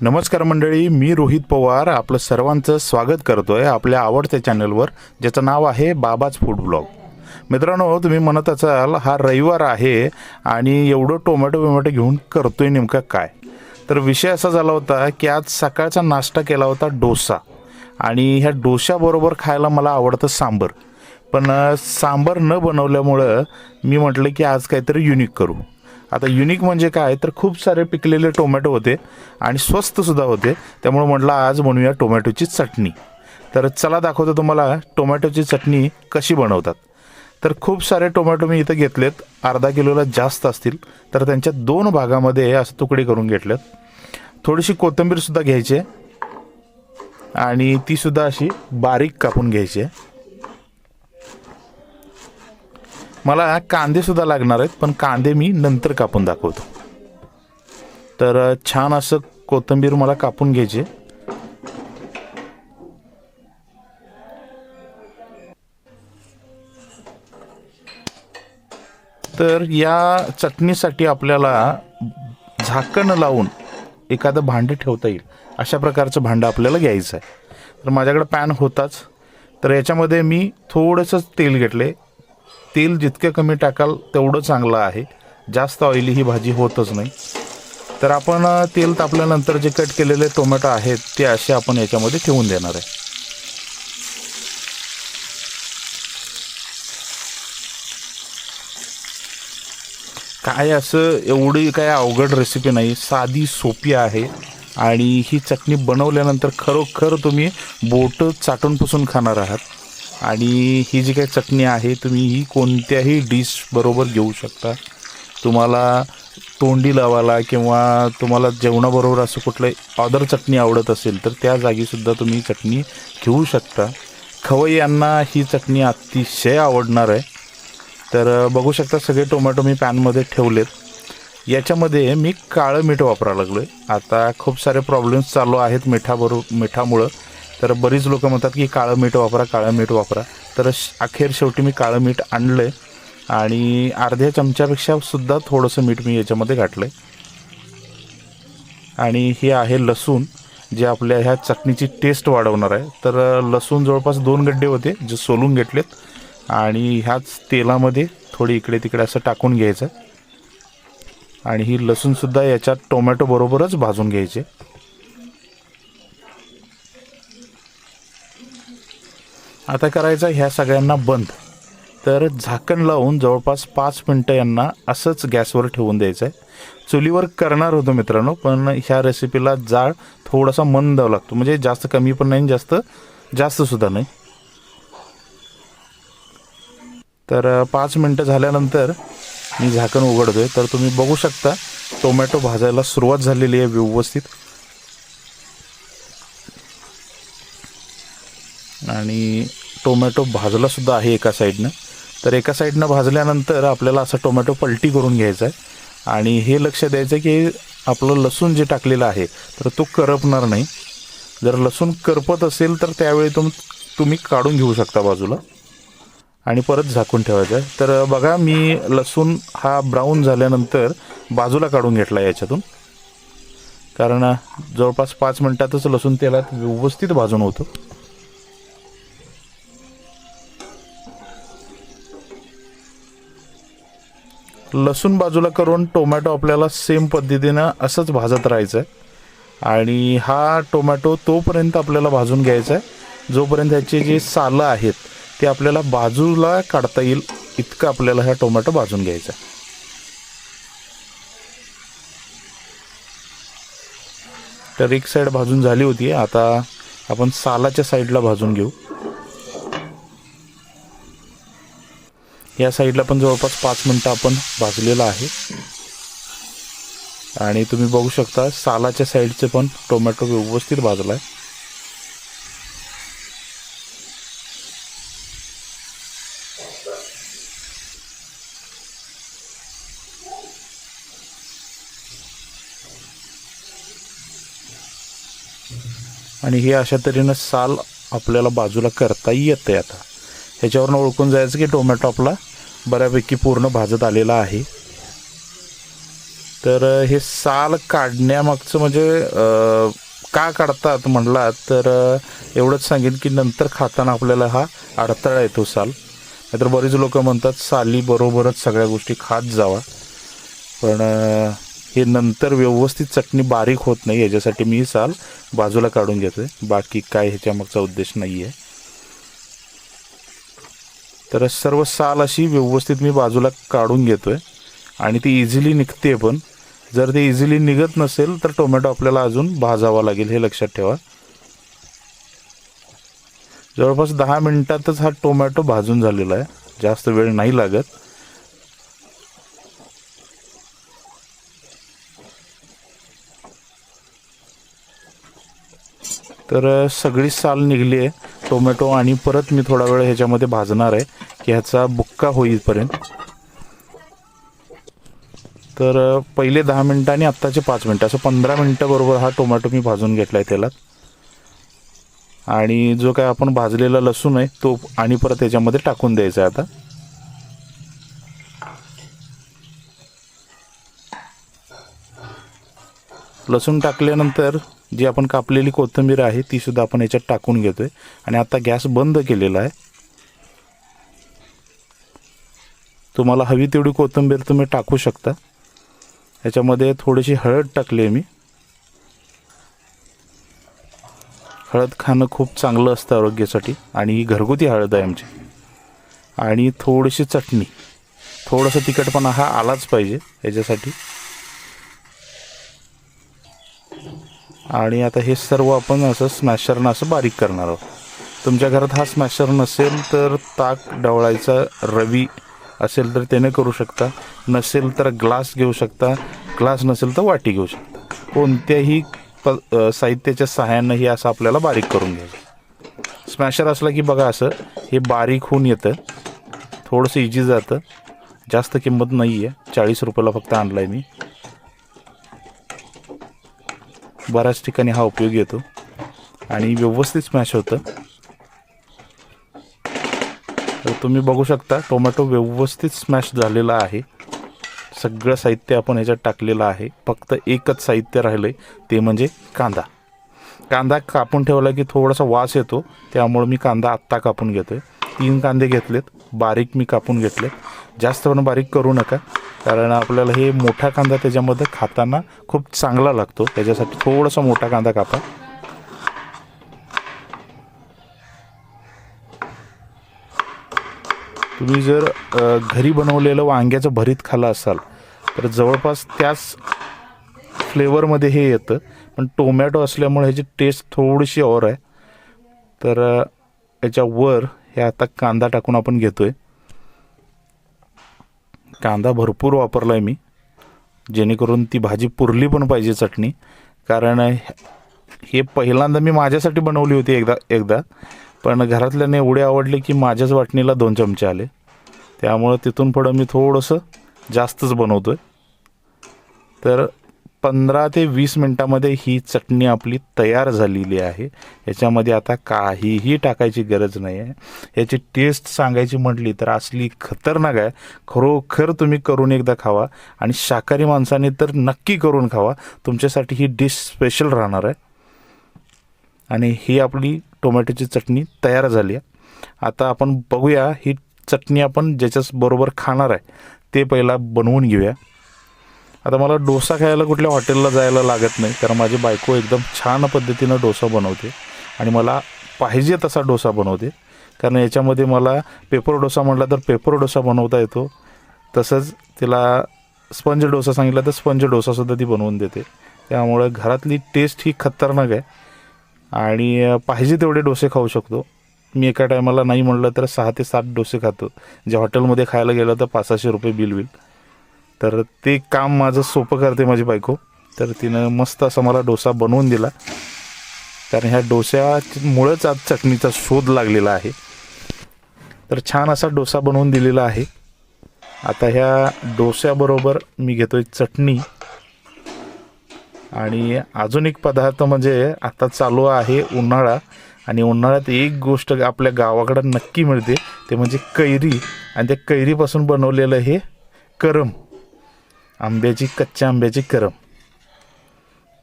नमस्कार मंडळी मी रोहित पवार आपलं सर्वांचं स्वागत करतोय आपल्या आवडत्या चॅनलवर ज्याचं नाव आहे बाबाच फूड ब्लॉग. मित्रांनो तुम्ही म्हणत असाल हा रविवार आहे आणि एवढं टोमॅटो बिमॅटो घेऊन करतोय नेमका काय? तर विषय असा झाला होता की आज सकाळचा नाश्ता केला होता डोसा. आणि ह्या डोशाबरोबर खायला मला आवडतं सांबर. पण सांबर न बनवल्यामुळं मी म्हटलं की आज काहीतरी युनिक करू. आता युनिक म्हणजे काय? तर खूप सारे पिकलेले टोमॅटो होते आणि स्वस्तसुद्धा होते. त्यामुळे म्हटलं आज म्हणूया टोमॅटोची चटणी. तर चला दाखवतो तुम्हाला टोमॅटोची चटणी कशी बनवतात. तर खूप सारे टोमॅटो मी इथं घेतलेत. अर्धा किलोला जास्त असतील. तर त्यांच्या दोन भागामध्ये असं तुकडे करून घेतलेत. थोडीशी कोथिंबीरसुद्धा घ्यायची आहे. आणि तीसुद्धा अशी बारीक कापून घ्यायची आहे. मला कांदे सुद्धा लागणार आहेत पण कांदे मी नंतर कापून दाखवतो. तर छान असं कोथिंबीर मला कापून घ्यायचे तर या चटणीसाठी आपल्याला झाकण लावून एखादं भांडं ठेवता येईल. अशा प्रकारचं भांडं आपल्याला घ्यायचं आहे. तर माझ्याकडे पॅन होताच. तर याच्यामध्ये मी थोडंसंच तेल घेतले तेल जितकं कमी टाकाल तेवढं चांगलं आहे. जास्त ऑइली ही भाजी होतच नाही. तर आपण तेल तापल्यानंतर जे कट केलेले टोमॅटो आहेत ते असे आपण याच्यामध्ये ठेवून देणार आहे. काय असं एवढी काय अवघड रेसिपी नाही. साधी सोपी आहे. आणि ही चटणी बनवल्यानंतर खरोखर तुम्ही बोट चाटून पुसून खाणार आहात. आणि ही जी काही चटणी आहे तुम्ही ही कोणत्याही डिश बरोबर घेऊ शकता. तुम्हाला तोंडी लावायला किंवा तुम्हाला जेवणाबरोबर असं कुठलं अदर चटणी आवडत असेल तर त्या जागीसुद्धा तुम्ही चटणी घेऊ शकता. खवई यांना ही चटणी अतिशय आवडणार आहे. तर बघू शकता सगळे टोमॅटो मी पॅनमध्ये ठेवलेत. याच्यामध्ये मी काळं मीठ वापरायला लागलो आहे आता खूप सारे प्रॉब्लेम्स चालू आहेत मिठाबरोबर मिठामुळं. तर बरीच लोकं म्हणतात की काळं मीठ वापरा काळं मीठ वापरा. तर श- अखेर शेवटी मी काळं मीठ आणलं आहे आणि अर्ध्या चमच्यापेक्षा सुद्धा थोडंसं मीठ मी याच्यामध्ये घातलं आहे आणि हे आहे लसूण जे आपल्या ह्या चटणीची टेस्ट वाढवणार आहे. तर लसूण जवळपास दोन गड्डे होते जे सोलून घेतलेत. आणि ह्याच तेलामध्ये थोडी इकडे तिकडे असं टाकून घ्यायचं. आणि ही लसूणसुद्धा याच्यात टोमॅटोबरोबरच भाजून घ्यायचे. आता करायचं ह्या सगळ्यांना बंद. तर झाकण लावून जवळपास पाच मिनटं यांना असंच गॅसवर ठेवून द्यायचं आहे चुलीवर करणार होतो मित्रांनो पण ह्या रेसिपीला जाळ थोडासा मन द्यावा लागतो. म्हणजे जास्त कमी पण नाही आणि जास्त जास्तसुद्धा नाही. तर पाच मिनटं झाल्यानंतर मी झाकण उघडतो आहे तर तुम्ही बघू शकता टोमॅटो भाजायला सुरुवात झालेली आहे व्यवस्थित. आणि टोमॅटो भाजलासुद्धा आहे एका साईडनं. तर एका साईडनं भाजल्यानंतर आपल्याला असं टोमॅटो पलटी करून घ्यायचा आहे. आणि हे लक्ष द्यायचं की आपलं लसूण जे टाकलेलं आहे तर तो करपणार नाही. जर लसूण करपत असेल तर त्यावेळी तुम तुम्ही काढून घेऊ शकता बाजूला. आणि परत झाकून ठेवायचं आहे. तर बघा मी लसूण हा ब्राऊन झाल्यानंतर बाजूला काढून घेतला याच्यातून. कारण जवळपास पाच मिनटातच लसूण तेलात व्यवस्थित भाजून होतं. लसूण बाजूला करून टोमॅटो आपल्याला सेम पद्धतीनं असंच भाजत राहायचं आहे आणि हा टोमॅटो तोपर्यंत आपल्याला भाजून घ्यायचा आहे जोपर्यंत ह्याचे जे सालं आहेत ते आपल्याला बाजूला काढता येईल इतकं आपल्याला हा टोमॅटो भाजून घ्यायचा आहे तर एक साईड भाजून झाली होती. आता आपण सालाच्या साईडला भाजून घेऊ. या साईडला पण जवळपास पाच मिनटं आपण भाजलेलं आहे. आणि तुम्ही बघू शकता सालाच्या साईडचे पण टोमॅटो व्यवस्थित भाजला आहे आणि हे अशा तऱ्हेनं साल आपल्याला बाजूला करता येते आता. ह्याच्यावरनं ओळखून जायचं की टोमॅटो आपला बऱ्यापैकी पूर्ण भाजत आलेला आहे. तर हे साल काढण्यामागचं म्हणजे का काढतात म्हणलात तर एवढंच सांगेन की नंतर खाताना आपल्याला हा अडथळा येतो साल. नाहीतर बरीच लोक म्हणतात साली बरोबरच सगळ्या गोष्टी खात जावा. पण हे नंतर व्यवस्थित चटणी बारीक होत नाही याच्यासाठी मी साल बाजूला काढून घेतो आहे बाकी काय ह्याच्यामागचा उद्देश नाही आहे तर सर्व साल अशी व्यवस्थित मी बाजूला काढून घेतोय. आणि ती इझिली निघते पण. जर ते इझिली निघत नसेल तर टोमॅटो आपल्याला अजून भाजावा लागेल हे लक्षात ठेवा. जवळपास दहा मिनटातच हा टोमॅटो भाजून झालेला आहे. जास्त वेळ नाही लागत. तर सगळी साल निघली आहे. टोमॅटो आणि परत मी थोडा वेळ ह्याच्यामध्ये भाजणार आहे की ह्याचा बुक्का होईपर्यंत. तर पहिले दहा मिनटं आणि आत्ताचे पाच मिनटं. असं पंधरा मिनटं बरोबर हा टोमॅटो मी भाजून घेतला आहे तेलात. आणि जो काय आपण भाजलेला लसूण आहे तो आणि परत त्याच्यामध्ये टाकून द्यायचा आहे आता. लसूण टाकल्यानंतर जी आपण कापलेली कोथिंबीर आहे तीसुद्धा आपण याच्यात टाकून घेतो आहे आणि आता गॅस बंद केलेला आहे. तुम्हाला हवी तेवढी कोथिंबीर तुम्ही टाकू शकता. याच्यामध्ये थोडीशी हळद टाकली आहे मी. हळद खाणं खूप चांगलं असतं आरोग्यासाठी. आणि ही घरगुती हळद आहे आमची. आणि थोडीशी चटणी. थोडंसं तिखटपणा हा आलाच पाहिजे याच्यासाठी. आणि आता हे सर्व आपण असं स्मॅशरनं असं बारीक करणार आहोत. तुमच्या घरात हा स्मॅशर नसेल तर ताक डवळायचा रवी असेल तर त्याने करू शकता. नसेल तर ग्लास घेऊ शकता. ग्लास नसेल तर वाटी घेऊ शकता. कोणत्याही प साहित्याच्या सहाय्यानं हे असं आपल्याला बारीक करून घ्यायचं. स्मॅशर असला की बघा असं हे बारीक होऊन येतं. थोडंसं इजी जातं. जास्त किंमत नाही आहे चाळीस रुपयाला फक्त आणलं आहे मी. बऱ्याच ठिकाणी हा उपयोग येतो. आणि व्यवस्थित स्मॅश होतं. तर तुम्ही बघू शकता टोमॅटो व्यवस्थित स्मॅश झालेला आहे. सगळं साहित्य आपण ह्याच्यात टाकलेलं आहे. फक्त एकच साहित्य राहिलं आहे ते म्हणजे कांदा. कांदा कापून ठेवला की थोडासा वास येतो त्यामुळे मी कांदा आत्ता कापून घेतो आहे तीन कांदे घेतलेत बारीक मी कापून घेतलेत. जास्त पण बारीक करू नका कारण आपल्याला हे मोठा कांदा त्याच्यामध्ये खाताना खूप चांगला लागतो. त्याच्यासाठी थोडासा मोठा कांदा कापा. तुम्ही जर घरी बनवलेलं वांग्याचं भरीत खाल्लं असाल तर जवळपास त्याच फ्लेवरमध्ये हे येतं. पण टोमॅटो असल्यामुळे ह्याची टेस्ट थोडीशी और आहे. तर याच्यावर हे आता कांदा टाकून आपण घेतो आहे कांदा भरपूर वापरला आहे मी. जेणेकरून ती भाजी पुरली पण पाहिजे चटणी. कारण हे पहिल्यांदा मी माझ्यासाठी बनवली होती एकदा एकदा. पण घरातल्याने एवढे आवडले की माझ्याच वाटणीला दोन चमचे आले. त्यामुळं तिथून पुढं मी थोडंसं जास्तच बनवतो आहे तर पंधरा ते वीस मिनटामध्ये ही चटणी आपली तयार झालेली आहे. याच्यामध्ये आता काहीही टाकायची गरज नाही आहे याची टेस्ट सांगायची म्हटली तर असली खतरनाक आहे. खरोखर तुम्ही करून एकदा खावा आणि शाकाहारी माणसाने तर नक्की करून खावा. तुमच्यासाठी ही डिश स्पेशल राहणार आहे. आणि ही आपली टोमॅटोची चटणी तयार झाली आहे. आता आपण बघूया ही चटणी आपण ज्याच्याच बरोबर खाणार आहे ते पहिला बनवून घेऊया. आता मला डोसा खायला कुठल्या हॉटेलला जायला लागत नाही कारण माझी बायको एकदम छान पद्धतीनं डोसा बनवते आणि मला पाहिजे तसा डोसा बनवते. कारण याच्यामध्ये मला पेपर डोसा म्हटला तर पेपर डोसा बनवता येतो. तसंच तिला स्पंज डोसा सांगितला तर स्पंज डोसासुद्धा ती बनवून देते. त्यामुळे घरातली टेस्ट ही खतरनाक आहे. आणि पाहिजे तेवढे डोसे खाऊ शकतो. मी एका टायमाला नाही म्हणलं तर सहा ते सात डोसे खातो. जे हॉटेलमध्ये खायला गेलं तर पाच सहाशे रुपये बिल होईल. तर ते काम माझं सोपं करते माझी बायको. तर तिनं मस्त असा मला डोसा बनवून दिला. कारण ह्या डोस्यामुळंच आज चटणीचा शोध लागलेला आहे. तर छान असा डोसा बनवून दिलेला आहे. आता ह्या डोस्याबरोबर मी घेतोय चटणी. आणि अजून एक पदार्थ म्हणजे आता चालू आहे उन्हाळा. आणि उन्हाळ्यात एक गोष्ट आपल्या गावाकडं नक्की मिळते. ते म्हणजे कैरी. आणि त्या कैरीपासून बनवलेलं हे करम. आंब्याची कच्च्या आंब्याची करम.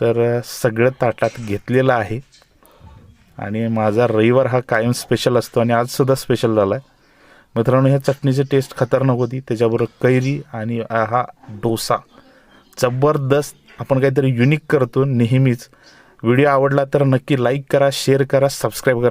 तर सगळं ताटात घेतलेलं आहे. आणि माझा रविवार हा कायम स्पेशल असतो आणि आजसुद्धा स्पेशल झाला आहे मित्रांनो ह्या चटणीची टेस्ट खतरनाक होती. त्याच्याबरोबर कैरी आणि हा डोसा. जबरदस्त. आपण काहीतरी युनिक करतो नेहमीच. व्हिडिओ आवडला तर नक्की लाईक करा शेअर करा सबस्क्राईब करा.